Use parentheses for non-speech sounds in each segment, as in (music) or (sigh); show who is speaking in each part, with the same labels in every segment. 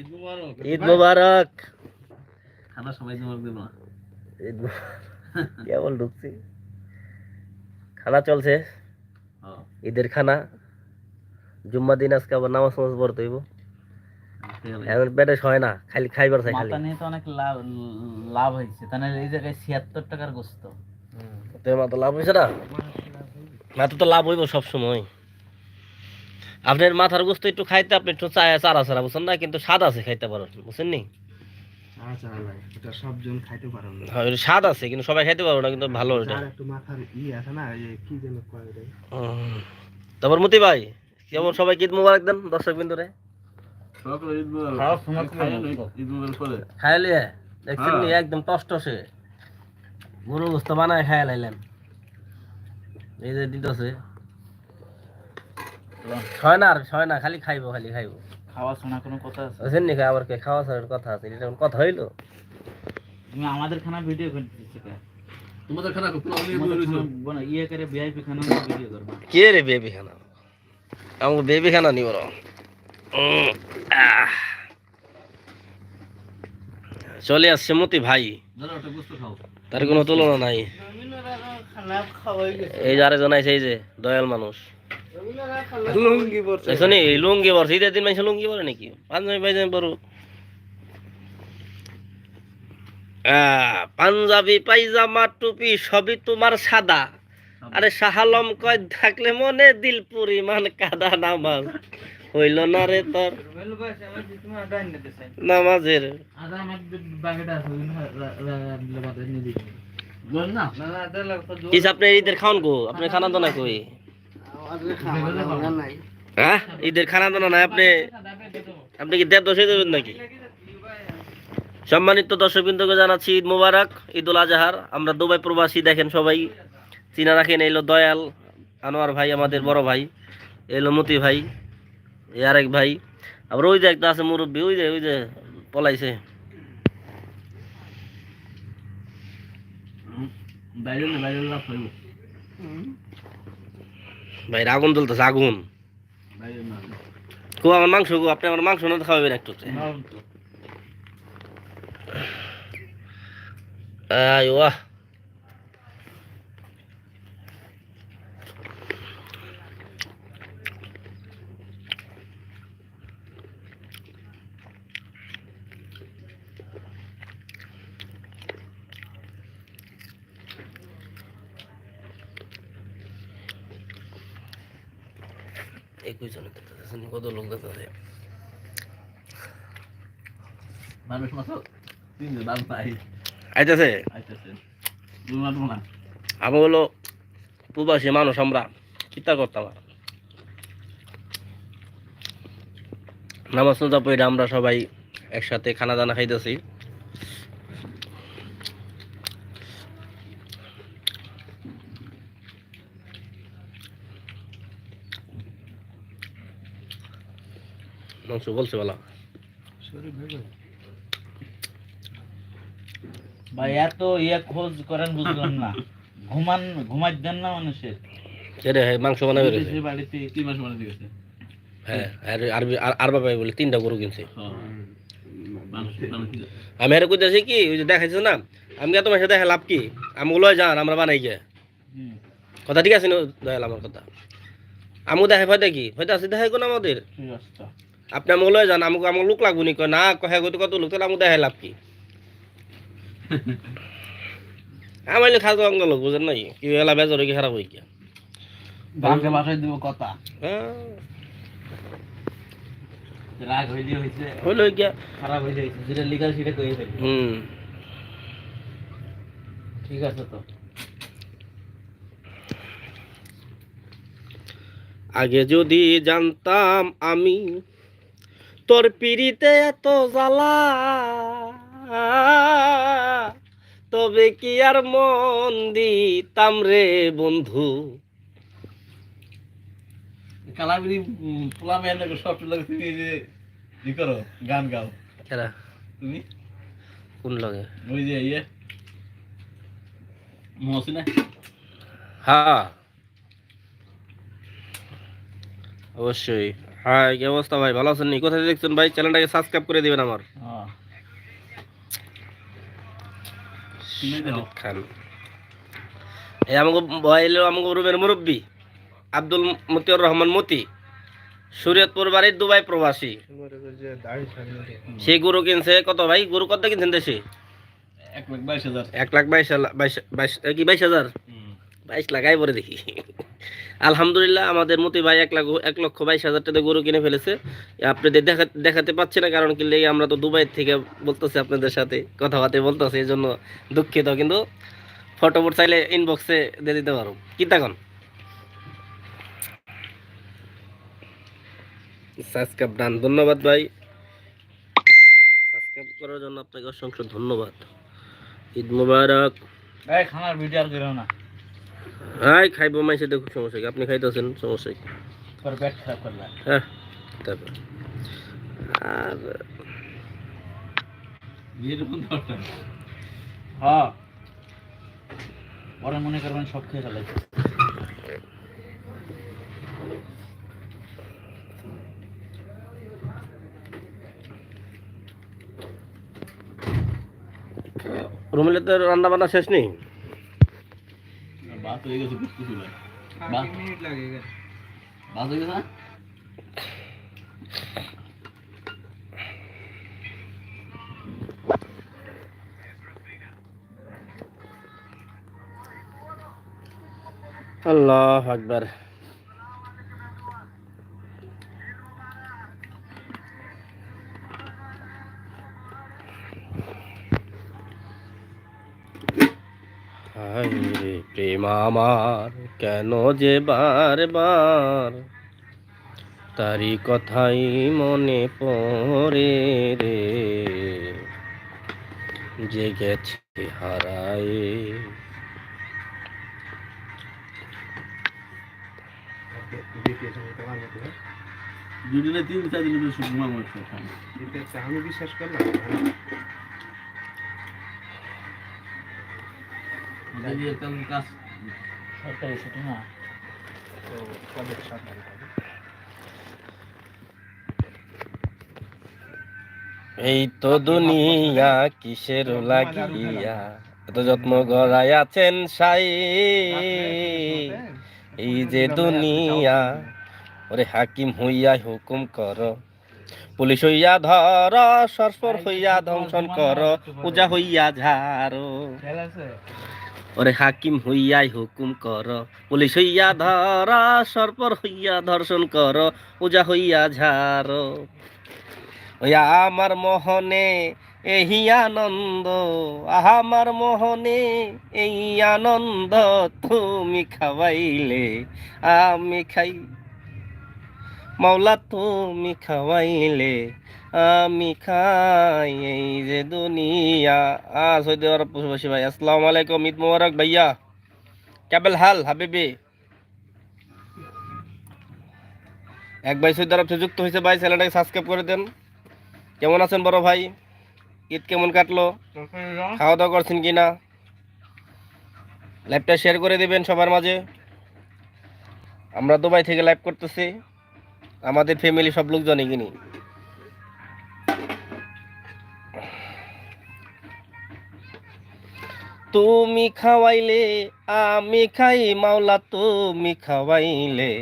Speaker 1: ঈদ মুবারক।
Speaker 2: ঈদ
Speaker 1: খানা সবাই তোমার দেবো
Speaker 2: ঈদ মোবারক। কেবল ঢুকছি। খানা চলছে। ঈদের খানা। জুম্মা দিন আজকে আবার নামাজ নামাজ পড়তে হইব। এখন পেটে হয় না খালি খাইবার চাই খালি।
Speaker 3: তো অনেক লাভ লাভ হয়েছে। তাহলে এই জায়গায় ছিয়াত্তর টাকার গোস্ত।
Speaker 2: তোর মাথা লাভ হয়েছে না? মাথা তো লাভ হইব সব সময় আপনার মাথার গোস্ত একটু খাইতে আপনি একটু চারা চারা বুঝছেন না? কিন্তু স্বাদ আছে খাইতে পারেন বুঝছেন নি?
Speaker 4: ভাই এটা সবজন খাইতে পারেন না।
Speaker 2: হ্যাঁ স্বাদ আছে কিন্তু সবাই খাইতে পারব না কিন্তু ভালো এটা।
Speaker 4: আর একটু মাথার ই আছে না এই যে কি যেন কয় রে?
Speaker 2: উম। তারপর মতি ভাই কেমন সবাই ঈদ মুবারক দেন দর্শক বিন্দুরে?
Speaker 1: করে
Speaker 2: খাইলে দেখছেন নি?
Speaker 1: হ্যাঁ।
Speaker 2: একদম টসটসে গরু গোস্ত বানায় খাইয়া লাইলেন। এই যে দিতেছে। ছয় না আর ছয় না খালি খাইবো খালি খাইবো।
Speaker 3: খাওয়া শোনা কোনো কথা আছে?
Speaker 2: বুঝছেন নি আবার কে খাওয়া ছাড়ার কথা আছে? এটা কথা হইল?
Speaker 3: তুমি আমাদের খানা ভিডিও করে
Speaker 1: তোমাদের খানা খুব প্রবলেম
Speaker 3: তোমাদের
Speaker 1: হয়েছে
Speaker 3: খানা বনা ইয়ে করে ভিআইপি খানা ভিডিও করবা।
Speaker 2: কে রে বেবি খানা? আমাকে বেবি খানা নিব র চলে আসছে মতি ভাই। তার কোনো তুলনা নাই। এই যে আরেকজন আছে এই যে দয়াল মানুষ।
Speaker 4: লুঙ্গি পরছে।
Speaker 2: লুঙ্গি ঈদের দিন মানুষ লুঙ্গি পরে নাকি? পাঞ্জাবি পাঞ্জাবি টুপি সবই তোমার সাদা। আরে শাহালম কয়, থাকলে মনে দিল পরিমাণ কাদা নামাজ। হইল না রে তোর। নামাজের। আপনার ঈদের খাওন গো আপনার খানা দানা কই? হ্যাঁ? ঈদের খানা দানা নাই আপনি? আপনি কি দশে দেবেন নাকি? সম্মানিত দর্শকবৃন্দকে জানাচ্ছি ঈদ মোবারক ঈদুল আজহার। আমরা দুবাই প্রবাসী দেখেন সবাই। চিনা রাখেন এলো দয়াল আনোয়ার ভাই আমাদের বড় ভাই। এলো মতি ভাই এ আরেক ভাই। আবার ওই যে একটা আছে মুরব্বী ওই যে ওই যে পলাইছে।
Speaker 1: বাইরে না বাইরে হইব
Speaker 2: ভাই আগুন জ্বলতেছে আগুন। কো আমার মাংস গো আপনি আমার মাংস না খাওয়াবেন একটু আয় ওয়াহ একুশ জনের দেখতেছে কত লোক দেখতেছে
Speaker 1: মানুষ মাত্র তিনজন দাম পাই
Speaker 2: আইতেছে?
Speaker 1: আইতেছে। তুমি মাত্র না।
Speaker 2: আমি হলো প্রবাসী মানুষ আমরা চিন্তা করতাম আর। নামাজ নোজা পড়ে আমরা সবাই একসাথে খানা দানা খাইতেছি। মাংস বলছে বলা।
Speaker 3: ভাই এত ইয়ে খোঁজ করেন বুঝলাম না। ঘুমান ঘুমাই দেন না মানুষের।
Speaker 2: মাংস বানাবে
Speaker 3: বাড়িতে
Speaker 1: তিন মাস দিয়েছে।
Speaker 2: হ্যাঁ আর আরবি আর- আর বলে তিনটা গরু কিনছে।
Speaker 1: হ্যাঁ
Speaker 2: আমি আর কইতেছি কি ওই যে দেখাইছো না আমি তোমার সাথে লাভ কি? আমি লয় যান আমরা বানাই গে।
Speaker 3: হুম,
Speaker 2: কথা ঠিক আছে না? দয়াল আমার কথা। আমু দেখাই ভয় দেখি? হয়তো আছে দেখাই কোন আমাদের?
Speaker 3: কি?
Speaker 2: আপনি আমাকে যান আমাকে আমার লোক লাগবো নি না কহে কত কত লোক তাহলে আমাকে দেখাই লাভ কি? আমার খাস অঙ্গ লোক বুঝেন নাই? কি এলা বেজার কি খারাপ হই গিয়া।
Speaker 3: বাংলা ভাষায় দিব কথা।
Speaker 2: হ্যাঁ,
Speaker 3: রাগ হইলে হইছে
Speaker 2: হইল গিয়া।
Speaker 3: খারাপ হইলে হইছে যেটা লিগাল সেটা কই ফেলি
Speaker 2: হুম।
Speaker 3: ঠিক আছে তো।
Speaker 2: আগে যদি জানতাম আমি তোর পিড়িতে এত জ্বালা। তবে কি আর মন দিতাম রে বন্ধু?
Speaker 1: কালাবিরি পোলা লাগে সব লাগে তুমি যে ই করো গান গাও।
Speaker 2: কেরা?
Speaker 1: তুমি?
Speaker 2: কোন লাগে?
Speaker 1: ওই যে ইয়ে। মহসিনা
Speaker 2: হ্যাঁ। অবশ্যই। হ্যাঁ কি অবস্থা ভাই? ভালো আছেন নি? কোথায় দেখছেন ভাই? চ্যানেলটাকে সাবস্ক্রাইব করে দিবেন আমার।
Speaker 3: হ্যাঁ।
Speaker 1: কিনে দাও
Speaker 2: খান। এই আমাকে এলো আমাকে রুমের মুরব্বী আব্দুল মতিউর রহমান মতি শরীয়তপুর বাড়ির দুবাই প্রবাসী। সে গুরু কিনছে কত ভাই? গরু কত কিনছেন দেশে?
Speaker 1: এক লাখ বাইশ হাজার।
Speaker 2: এক লাখ বাইশ বাইশ কি বাইশ হাজার? বাইশ লাগাই পরে দেখি। আলহামদুলিল্লাহ, আমাদের মতি ভাই এক লাখ এক লক্ষ বাইশ হাজার টাকা গরু কিনে ফেলেছে। আপনাদের দেখা দেখাতে পাচ্ছি না, কারণ কি আমরা তো দুবাই থেকে বলতেছি আপনাদের সাথে কথাবার্তা বলতেছি, এই জন্য দুঃখিত। কিন্তু ফটোফট চাইলে ইনবক্সে দিয়ে দিতে পারো। কি তখন সাবস্ক্রাইব ডান। ধন্যবাদ ভাই। সাবস্ক্রাইব করার জন্য আপনাকে অসংখ্য ধন্যবাদ। ঈদ মুবারক।
Speaker 3: এই খানার ভিডিও আর না।
Speaker 2: হাই খাইবো দেখুক সমস্যা কি? আপনি খাইতেছেন সমস্যা কি?
Speaker 3: পরে পেট খারাপ করলা
Speaker 2: হ্যাঁ তারপর। আর
Speaker 1: দরকার
Speaker 3: হ্যাঁ। পরে মনে করবেন সব খেয়ে ফেলে।
Speaker 2: রুমেলে তো রান্না বান্না শেষ নেই?
Speaker 1: বাস হয়ে গেছে বুঝতেছি ভাই
Speaker 4: বাহ মিনিট লাগে
Speaker 1: বাস হয়ে গেছে না
Speaker 2: আল্লাহ আকবার। আমার কেন যে বারবার? তারি কথাই মনে পড়ে রে। যে গেছে হারায়।
Speaker 1: দুদিনে তিন চার দিনে
Speaker 4: আমি বিশ্বাস করলাম
Speaker 1: যদি একটা কাজ
Speaker 3: সরকারি ছুটি না
Speaker 4: তো কবে সরকারি হবে
Speaker 2: এই তো দুনিয়া কিসের লাগিয়া এত যত্ন গড়াই আছেন সাই। এই যে দুনিয়া ওরে হাকিম হইয়া হুকুম কর। পুলিশ হইয়া ধর সরসর হইয়া ধ্বংসন কর পূজা হইয়া ঝাড়ো। ওরে হাকিম হইয়াই হুকুম কর, পুলিশ হইয়া ধর, সরপর হইয়া ধর্ষণ কর, পূজা হইয়া ঝাড়ো। ওয়া আমার মোহনে এই আনন্দ আমার মোহনে এই আনন্দ তুমি খাওয়াইলে, আমি খাই, মাওলা তুমি খাওয়াইলে আমি খাই এই যে দুনিয়া। ভাই আলাইকুম, ঈদ ভাইয়া। কেবল হাল, হাবিবি। এক ভাই আরব হয়েছে ভাই সাবস্ক্রাইব করে দেন। কেমন আছেন বড় ভাই? ঈদ কেমন কাটলো? খাওয়া দাওয়া করছেন কিনা? লাইভটা শেয়ার করে দিবেন সবার মাঝে। আমরা দুবাই থেকে লাইভ করতেছি। আমাদের ফ্যামিলি সব লোকজনই কিনি। তুমি খাওয়াইলে আমি খাই মাওলা তুমি খাওয়াইলে।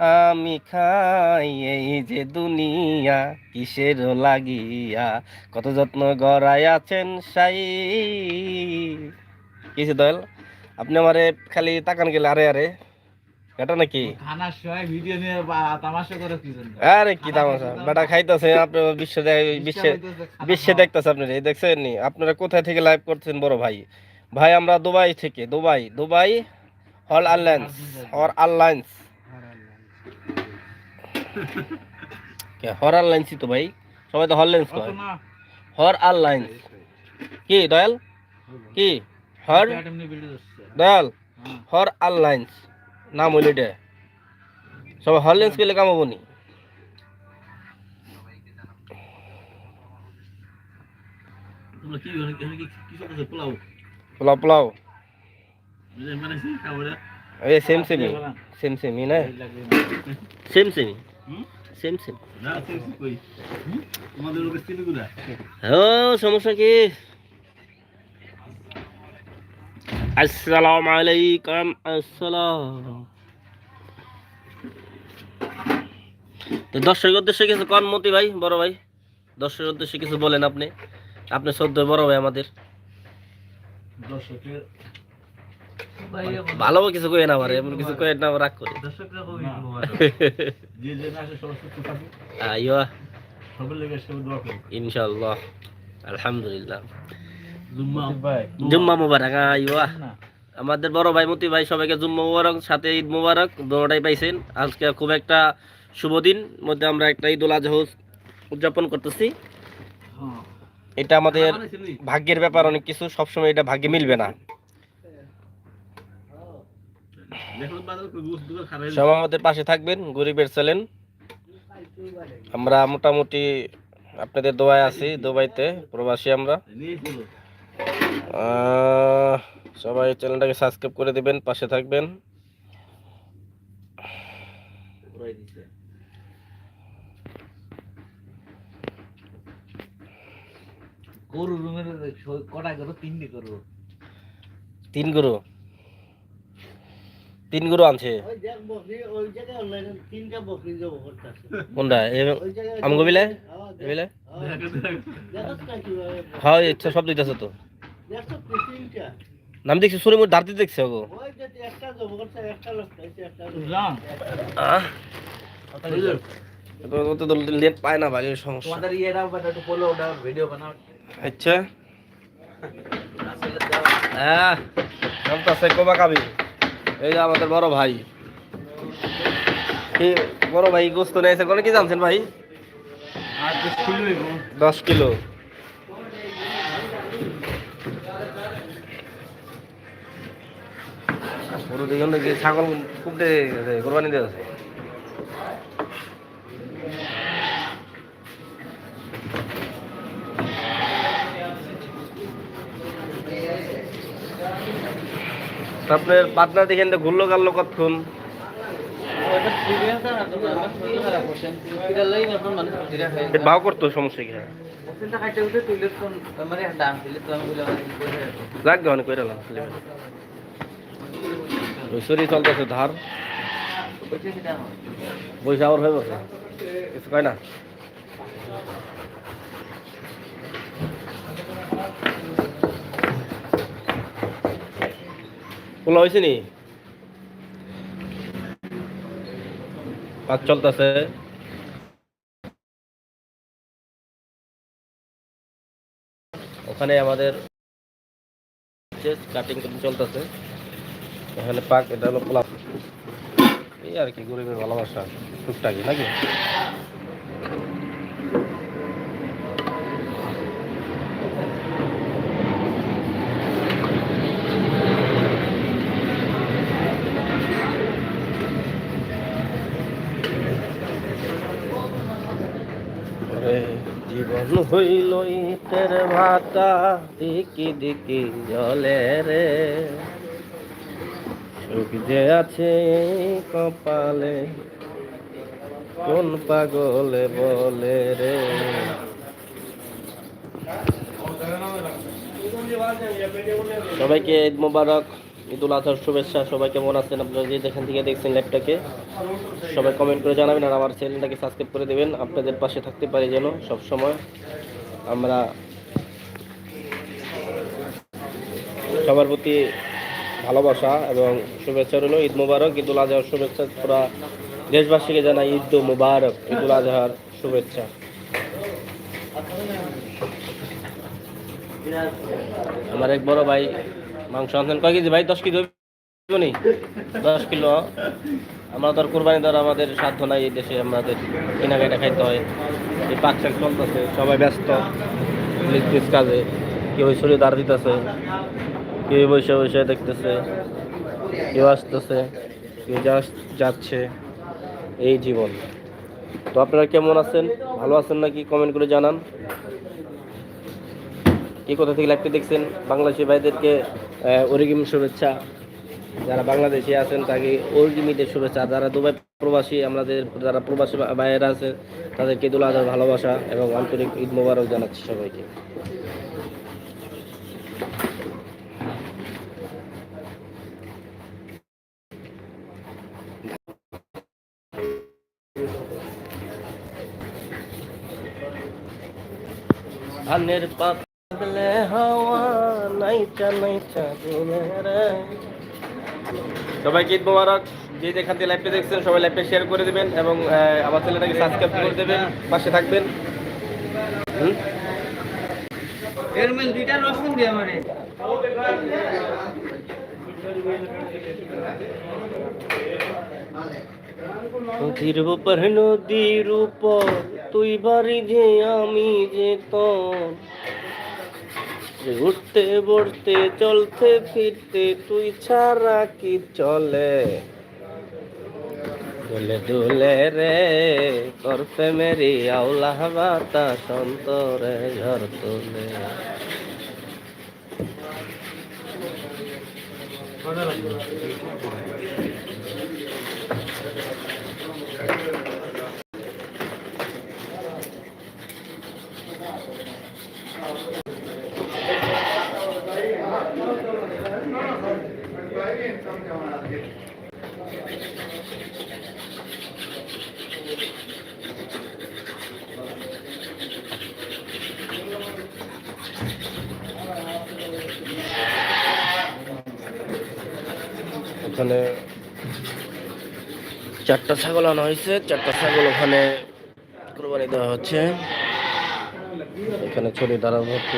Speaker 2: আমি খাই এই যে দুনিয়া কিসের লাগিয়া? কত যত্ন গড়াই আছেন সাই। কিছু দয়াল আপনি আমারে খালি তাকান গেলে আরে আরে। এটা নাকি?
Speaker 3: ভিডিও নিয়ে তামাশা করে কি জন্য?
Speaker 2: আরে কি তামাশা? বেটা খাইতেছে আপনি বিশ্ব বিশ্বে বিশ্বে দেখতেছে আপনারা এই দেখছেন নি আপনারা কোথায় থেকে লাইভ করছেন বড় ভাই? ভাই আমরা দুবাই থেকে। দুবাই দুবাই হল অর আয়ারলাইন্স কে হর আয়ারলাইন্সই তো ভাই সবাই তো হরল্যান্স কয়। হর আয়ারলাইন্স কি দয়াল? কি হর? দয়াল। হর আয়ারলাইন্স নাম হইল এটা। সবাই হরল্যান্স করলে কাম হব নি?
Speaker 1: তোমরা কি পোলাও?
Speaker 2: পোলাও পোলাও? সেম সেম সমস্যা কি আসসালামু আলাইকুম আসসালাম তো দর্শকের উদ্দেশ্যে কিছু কন মতি ভাই বড় ভাই। দর্শকের উদ্দেশ্যে কিছু বলেন আপনি। আপনি সদ্য বড় ভাই আমাদের।
Speaker 1: দর্শকের
Speaker 2: ভালো কিছু কই না আমার এমন কিছু কই না রাগ করে।
Speaker 1: দর্শকরা কবি (laughs) যে যে না আসে সবার সুস্থ থাকে
Speaker 2: আইয়া
Speaker 1: সবার লেগে সব দোয়া করি
Speaker 2: ইনশাআল্লাহ। আলহামদুলিল্লাহ।
Speaker 1: জুম্মা
Speaker 3: ভাই
Speaker 2: জুম্মা মুবারক আইয়া আমাদের বড় ভাই মতি ভাই সবাইকে জুম্মা মুবারক সাথে ঈদ মুবারক দোনোটাই পাইছেন। আজকে খুব একটা শুভ দিন মধ্যে আমরা একটা ঈদ উল আজহা উদযাপন করতেছি। এটা আমাদের ভাগ্যের ব্যাপার অনেক কিছু, সবসময় এটা ভাগ্যে মিলবে না। সবাই আমাদের পাশে থাকবেন, গরিবের ছেলেন আমরা মোটামুটি আপনাদের দোয়ায় আছি, দুবাইতে প্রবাসী আমরা। সবাই চ্যানেলটাকে সাবস্ক্রাইব করে দিবেন, পাশে থাকবেন।
Speaker 3: গরু রুমের কটা করো তিনটি করো
Speaker 2: তিন গুরু। তিন গুরু আনছে। কোনটা? আমগো বিলে বিলে হ্যাঁ ইচ্ছা সব দিতেছে তো। নাম দেখছি সুরে মোট দাঁড়তে দেখছে গো
Speaker 3: বুঝলাম
Speaker 2: আহ। তো তো নেট পায় না ভাই সমস্যা।
Speaker 3: তোমাদের ইয়েটা একটু বলো ওটা ভিডিও বানাও।
Speaker 2: আচ্ছা। হ্যাঁ কোবা বড় ভাই। ভাই কি জানছেন ভাই? দশ ছাগল খুব কোরবানি দিয়ে আছে। আপনার পার্টনার দেখেন তো ঘুরলো গাল্লো কতক্ষণ? ভাও করতো সমস্যা কি? হ্যাঁ লাগবে অনেক করে রসুরি চলতেছে, ধার। পয়সা আবার হয়ে গেছে। কিছু কয় না? খোলা হয়েছে নি? কাজ চলতেছে। ওখানে আমাদের কাটিং কাটিং চলতেছে। এখানে পাক, এটা হলো প্লাস এই আর কি গরিবের ভালোবাসা, টুকটাকি, নাকি রে জীবন হইল ইটের ভাটা দিকি দিকি জলে রে। সুখ যে আছে কপালে, কোন পাগলে বলে রে? সবাইকে ঈদ মোবারক। ঈদুল আজহার শুভেচ্ছা, সবাই কেমন আছেন? আপনারা যে যেখান থেকে দেখছেন ল্যাপটাকে সবাই কমেন্ট করে জানাবেন আর আমার চ্যানেলটাকে সাবস্ক্রাইব করে দেবেন। আপনাদের পাশে থাকতে পারি যেন সব সময়। আমরা সবার প্রতি ভালোবাসা এবং শুভেচ্ছা রইল। ঈদ মুবারক, ঈদুল আজহার শুভেচ্ছা। পুরা দেশবাসীকে জানাই ঈদ মুবারক, ঈদুল আজহার শুভেচ্ছা। আমার এক বড় ভাই মাংস আনছেন। কয় কেজি ভাই? দশ কেজি হইব নি? দশ কিলো। আমরা তো আর কোরবানি দেওয়ার আমাদের সাধ্য নাই এই দেশে, আমাদের কেনাকাটা খাইতে হয়। এই পাক শাক চলতেছে, সবাই ব্যস্ত। পুলিশ কাজে। কেউ শরীর দাঁড় দিতেছে, কেউ বসে বসে দেখতেছে, কেউ আসতেছে, কেউ যাচ্ছে। এই জীবন। তো আপনারা কেমন আছেন? ভালো আছেন নাকি? কমেন্ট করে জানান। কি কোথা থেকে লাইভটি দেখছেন বাংলাদেশি ভাইদেরকে অরিগিম শুভেচ্ছা। যারা বাংলাদেশে আছেন, তাকে অরিগিম ঈদের শুভেচ্ছা যারা দুবাই প্রবাসী, আমাদের যারা প্রবাসী ভাইয়েরা আছে, তাদেরকে আজহার ভালোবাসা এবং আন্তরিক ঈদ মোবারক জানাচ্ছি সবাইকে। ধানের পাতলে হাওয়া নাইচা নাইচা দিনের সবাইকে ঈদ মোবারক। যে যেখান থেকে লাইভটা দেখছেন সবাই লাইভটা শেয়ার করে দেবেন এবং আমার চ্যানেলটাকে সাবস্ক্রাইব করে দেবেন। পাশে থাকবেন। নদীর উপর নদীর উপর তুই বাড়ি যে আমি যে তোর উঠতে বড়তে চলতে, ফিরতে, তুই ছাড়া কি চলে? দুলে দুলে রে করফে মেরি আউলা বাতা সন্তরে ঝড় তুলে। ওখানে চারটা ছাগল আনা হয়েছে। চারটা ছাগল ওখানে কোরবানি দেওয়া হচ্ছে। এখানে ছড়ি দাঁড়ানো ভর্তি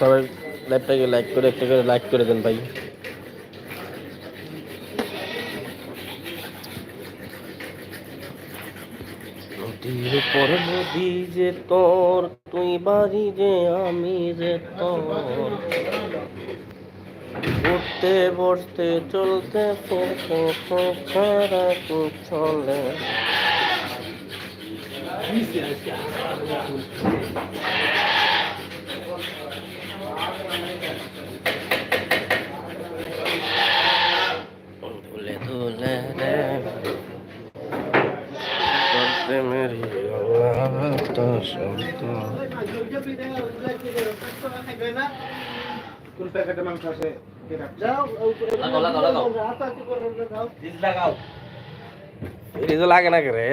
Speaker 2: সবাই লাইভটাকে লাইক করে একটা করে লাইক করে দেন ভাই। নদীর উপর নদী যে তোর, তুই বাড়ি যে আমি যে তোর। উঠতে বসতে চলতে চলে
Speaker 1: লাগাও
Speaker 2: ফ্রিজ লাগে না রে?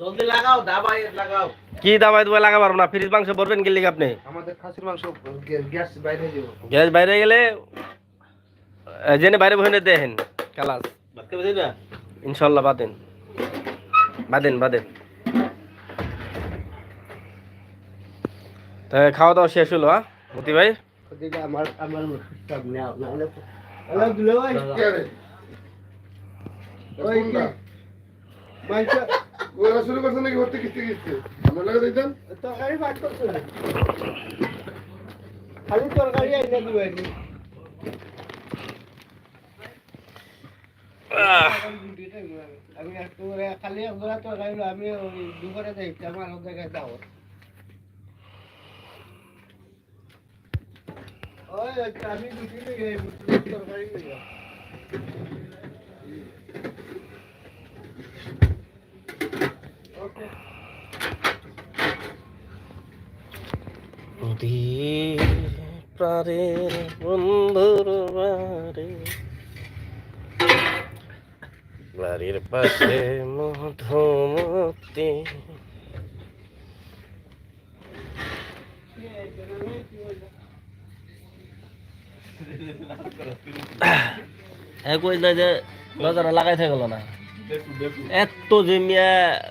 Speaker 1: জলদি লাগাও দাবাই লাগাও
Speaker 2: কি দাবাই দুবাই পারব না? ফ্রিজ মাংস ভরবেন গেলে আপনি?
Speaker 4: আমাদের খাসির মাংস গ্যাস বাইরে
Speaker 2: গ্যাস বাইরে গেলে আহ, জেনে বাইরে বসে দেখেন কালাস।
Speaker 1: ভাত
Speaker 2: ইনশাল্লাহ বাদেন। বাদেন বাদেন। তা খাওয়া দাওয়া শেষ হলো হ্যাঁ? মতি ভাই?
Speaker 4: আমার আমার সামনে আও নাহলে হ্যালো দুলে ভাই। ওই কি মাংস
Speaker 5: ওরা
Speaker 2: প্রাণের বন্ধুর বাড়ি বাড়ির পাশে মধুমতি। হ্যাঁ কই যায় যে লাগাই থাকে না। এত যে মিয়া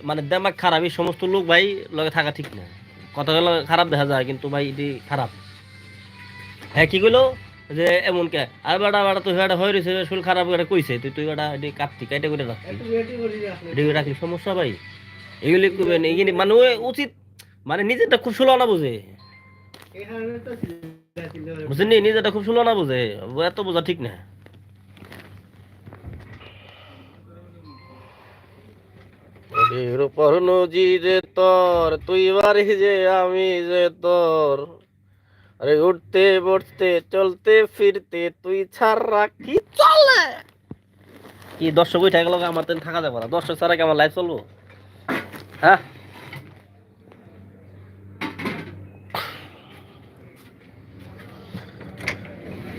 Speaker 2: মানে দেমাগ খারাপ এই সমস্ত লোক ভাই লগে থাকা ঠিক না। কথা গুলো খারাপ দেখা যায় কিন্তু ভাই এটি খারাপ। হ্যাঁ কি কইলো? যে এমন কে? আর বেটা বেটা তুই এটা হয়ে রয়েছে শরীর খারাপ করে কইছে। তুই তুই এটি কাটতি কাইটে করে রাখতি।
Speaker 4: একটু রেডি করে রাখলে
Speaker 2: এটি রাখলি সমস্যা ভাই। এগুলি করবেন এইগুলি মানে উচিত মানে নিজেরটা খুব সুলো না বুঝে। বুঝছেন নি নিজেটা খুব সুলো না বুঝে। এত বোঝা ঠিক না। নদীর উপর যে তোর তুই বাড়ি যে আমি যে তোর। আরে উঠতে বসতে চলতে ফিরতে তুই ছাড়া কি চলে? কি দর্শক উঠে গেল আমার থাকা যাবে না। দর্শক ছাড়া কি আমার লাইফ চলবো? হ্যাঁ?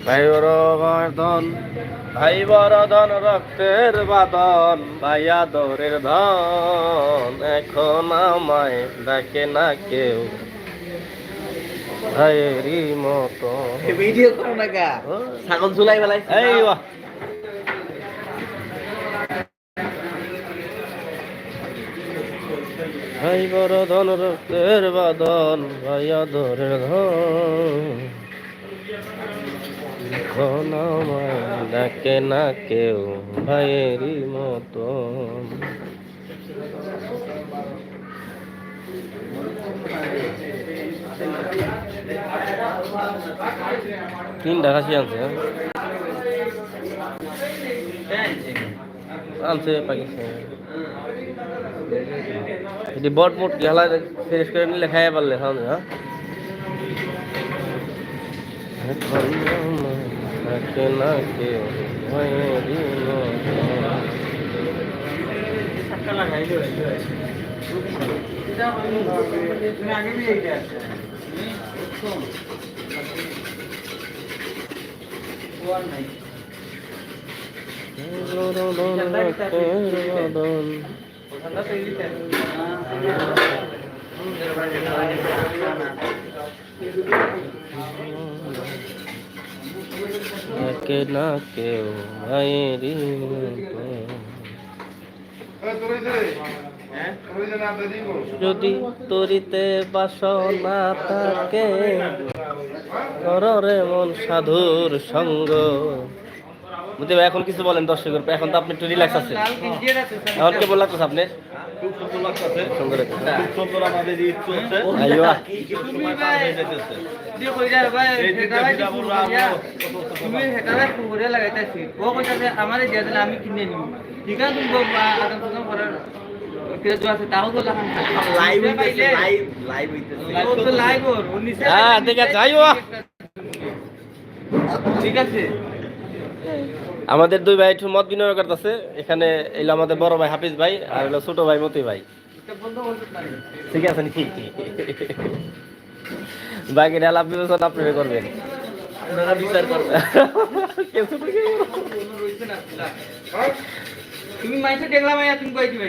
Speaker 2: ভাই বড় ধন ভাই বড় ধন রক্তের বাদন ভাইয়া দরের ধন। এখন আমায় ডাকে না কেউ। ভাইয়েরই মতো।
Speaker 3: ভিডিও করো না গা। ছাগল ঝুলাই বেলাই
Speaker 2: এই বাহ। ভাই বড় ধন রক্তের বাদন ভাইয়া দরের ধন। এখন আমায় ডাকে না কেউ, ভাইয়েরই মতন। তিনটা খাসি আনছে হ্যাঁ? আনছে, পাকিস্তান। এটি বট মোট গেলা ফেরেস করে নিলে খাইয়া পারলে হ্যাঁ? থাকে না থাকে না কেউ
Speaker 5: মায়েরি না,
Speaker 2: যদি তরিতে বাসনা থাকে কররে মন সাধুর সঙ্গ। বুঝতে ভাই, এখন কিছু বলেন দর্শকের এখন তো আপনি একটু রিল্যাক্স আছেন। এখন কেমন লাগতেছে আপনি
Speaker 1: হয়ে
Speaker 6: আমি কিনে নিব আছে
Speaker 2: হ্যাঁ। ঠিক আছে। আমাদের দুই ভাই একটু মত বিনিময় করতেছে। এখানে এলো আমাদের বড় ভাই হাফিজ ভাই আর হলো ছোট ভাই মতি ভাই। ঠিক আছে নাকি বাকি ডাল আপনি আপনি করবেন।
Speaker 3: আপনারা
Speaker 6: না।
Speaker 5: হ্যাঁ?
Speaker 6: তুমি মাইসে দেখলাম তুমি কই দিবে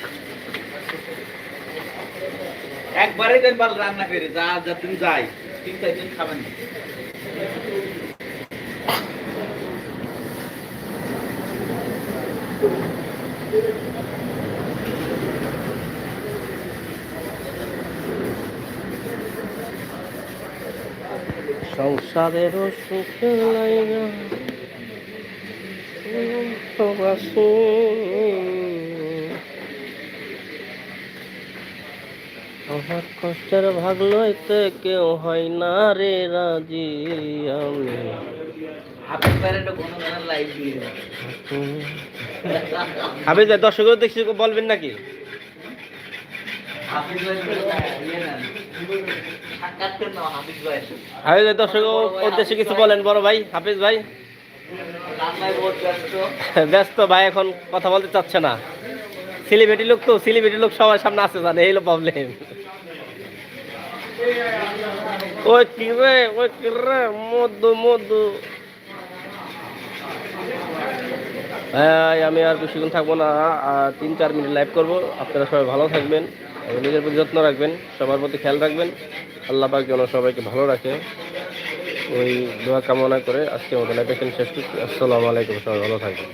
Speaker 3: একবারে দেন বাল রান্না করে, যা যা তুমি যাই তিন, চার খাবেন না।
Speaker 2: সংসারের সুখে লাইগা প্রবাসী আমার কষ্টের ভাগ লইতে কেউ হয় না রে রাজি আমি। আমি (laughs) যে দর্শকের দেখছি বলবেন নাকি?
Speaker 3: হাফিজ ভাই ইয়ে ভাই।
Speaker 2: দর্শক উদ্দেশ্যে কিছু বলেন বড় ভাই হাফিজ ভাই। (laughs)
Speaker 3: ব্যস্ত।
Speaker 2: ভাই এখন কথা বলতে চাচ্ছে না। সেলিব্রিটি লোক তো সেলিব্রিটি লোক সবার সামনে আসতে জানে এই হলো প্রবলেম ওই কি রে, ওই কি রে, মধু মধু। হ্যাঁ আমি আর বেশিক্ষণ থাকব না তিন, চার মিনিট লাইভ করব। আপনারা সবাই ভালো থাকবেন নিজের প্রতি যত্ন রাখবেন, সবার প্রতি খেয়াল রাখবেন। আল্লাহ পাক যেন সবাইকে ভালো রাখে। ওই দোয়া কামনা করে আজকে মতন এখানে শেষ করছি। আসসালামু আলাইকুম, সবাই ভালো থাকবেন।